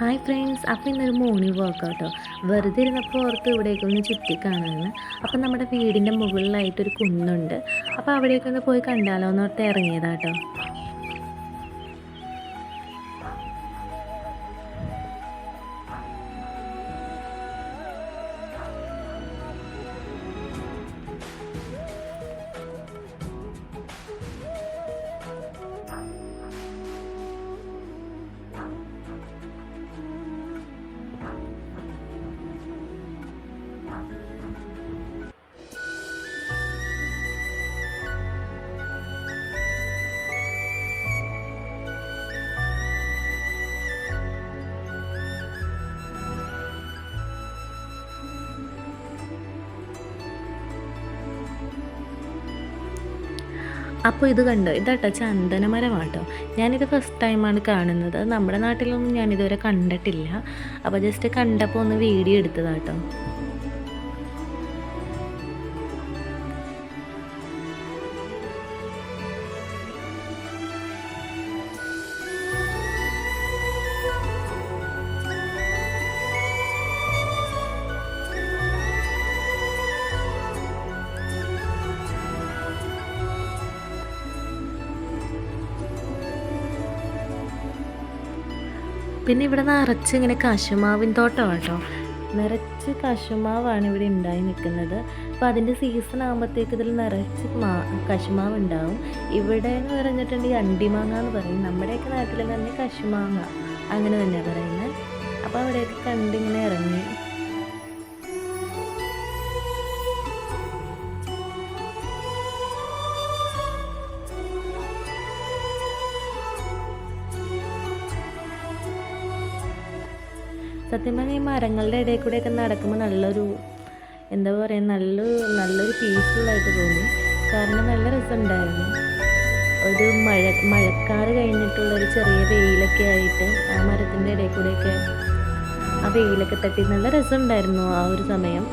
Hi friends അപ്പോൾ ഇന്നൊരു morning വർക്കൗട്ടോ വെറുതെ ഇരുന്നപ്പോൾ ഓർത്ത് ഇവിടേക്കൊന്ന് ചുറ്റി അപ്പോൾ അപ്പം നമ്മുടെ വീടിന്റെ മുകളിലായിട്ടൊരു കുന്നുണ്ട്. അപ്പോൾ അവിടേക്കൊന്ന് പോയി കണ്ടാലോ എന്ന് ഓർത്ത് ഇറങ്ങിയതാട്ടോ അപ്പോൾ ഇത് കണ്ടോ ഇതാട്ടോ ചന്ദനമരമാട്ടോ. ഞാനിത് ഫസ്റ്റ് ടൈമാണ് കാണുന്നത്. നമ്മുടെ നാട്ടിലൊന്നും ഞാനിതുവരെ കണ്ടിട്ടില്ല. അപ്പോൾ ജസ്റ്റ് കണ്ടപ്പോൾ ഒന്ന് വീഡിയോ എടുത്തതാട്ടോ. പിന്നെ ഇവിടെ നിറച്ച് ഇങ്ങനെ കശുമാവിൻ തോട്ടമാണ് കേട്ടോ നിറച്ച് കശുമാവാണ് ഇവിടെ ഉണ്ടായി നിൽക്കുന്നത്. അപ്പോൾ അതിന്റെ സീസൺ ആകുമ്പോഴത്തേക്ക് ഇതിൽ നിറച്ച് മാ കശുമാവ് ഉണ്ടാവും. ഇവിടെ എന്ന് പറഞ്ഞിട്ടുണ്ടെങ്കിൽ അണ്ടിമാങ്ങ എന്ന് പറയും. നമ്മുടെയൊക്കെ നാട്ടിൽ തന്നെ കശുമാങ്ങ. അങ്ങനെ തന്നെയാണ് പറയുന്നത്. അപ്പോൾ അവിടെയൊക്കെ കണ്ടിങ്ങനെ ഇറങ്ങി സത്യം പറഞ്ഞാൽ ഈ മരങ്ങളുടെ ഇടയിൽ കൂടെയൊക്കെ നടക്കുമ്പോൾ നല്ലൊരു എന്താ പറയുക നല്ല നല്ലൊരു പീസ്ഫുള്ളായിട്ട് തോന്നി. കാരണം നല്ല രസമുണ്ടായിരുന്നു. ഒരു മഴ മഴക്കാറ് കഴിഞ്ഞിട്ടുള്ള ഒരു ചെറിയ വെയിലൊക്കെ ആയിട്ട് ആ മരത്തിന്റെ ഇടയിൽ കൂടെയൊക്കെ ആ വെയിലൊക്കെ തട്ടി നല്ല രസമുണ്ടായിരുന്നു ആ ഒരു സമയം.